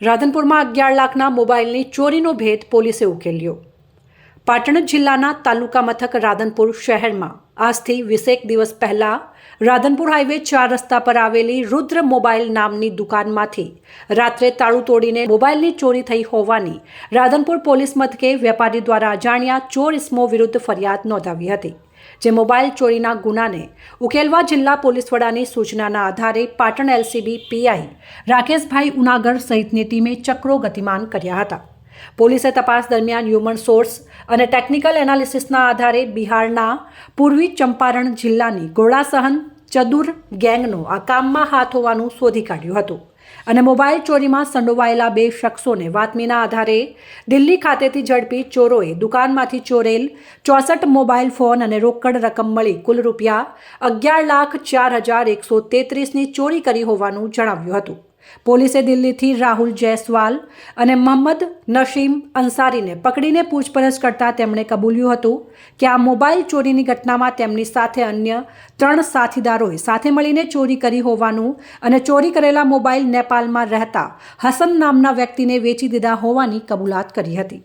રાધનપુરમાં અગિયાર લાખના મોબાઈલની ચોરીનો ભેદ પોલીસે ઉકેલ્યો. પાટણ જિલ્લાના તાલુકા મથક રાધનપુર શહેરમાં આજથી વીસેક દિવસ પહેલાં રાધનપુર હાઈવે ચાર રસ્તા પર આવેલી રુદ્ર મોબાઈલ નામની દુકાનમાંથી રાત્રે તાળું તોડીને મોબાઈલની ચોરી થઈ હોવાની રાધનપુર પોલીસ મથકે વેપારી દ્વારા અજાણ્યા ચોર ઇસમો વિરુદ્ધ ફરિયાદ નોંધાવી હતી. જે મોબાઈલ ચોરીના ગુનાને ઉકેલવા જિલ્લા પોલીસ વડાની સૂચનાના આધારે પાટણ એલસીબી પીઆઈ રાકેશભાઈ ઉનાગર સહિતની ટીમે ચક્રો ગતિમાન કર્યા હતા. પોલીસે તપાસ દરમિયાન હ્યુમન સોર્સ અને ટેકનિકલ એનાલિસિસના આધારે બિહારના પૂર્વી ચંપારણ જિલ્લાની ઘોડાસહન ચદુર ગેંગનો આ કામમાં હાથ હોવાનું શોધી કાઢ્યું હતું. અને મોબાઈલ ચોરીમાં સંડોવાયેલા બે શખ્સોને વાતમીના આધારે દિલ્હી ખાતેથી ઝડપી ચોરોએ દુકાનમાંથી ચોરેલ ચોસઠ મોબાઈલ ફોન અને રોકડ રકમ મળી કુલ રૂપિયા અગિયાર લાખ ચાર હજાર એકસો તેત્રીસની ચોરી કરી હોવાનું જણાવ્યું હતું. પોલીસે દિલ્હીથી રાહુલ જયસ્વાલ અને મોહમ્મદ નસીમ અંસારીને પકડીને પૂછપરછ કરતા તેમણે કબૂલ્યું હતું કે આ મોબાઈલ ચોરીની ઘટનામાં તેમની સાથે અન્ય ત્રણ સાથીદારોએ સાથે મળીને ચોરી કરી હોવાનું અને ચોરી કરેલા મોબાઈલ નેપાલમાં રહેતા હસન નામના વ્યક્તિને વેચી દીધા હોવાની કબૂલાત કરી હતી.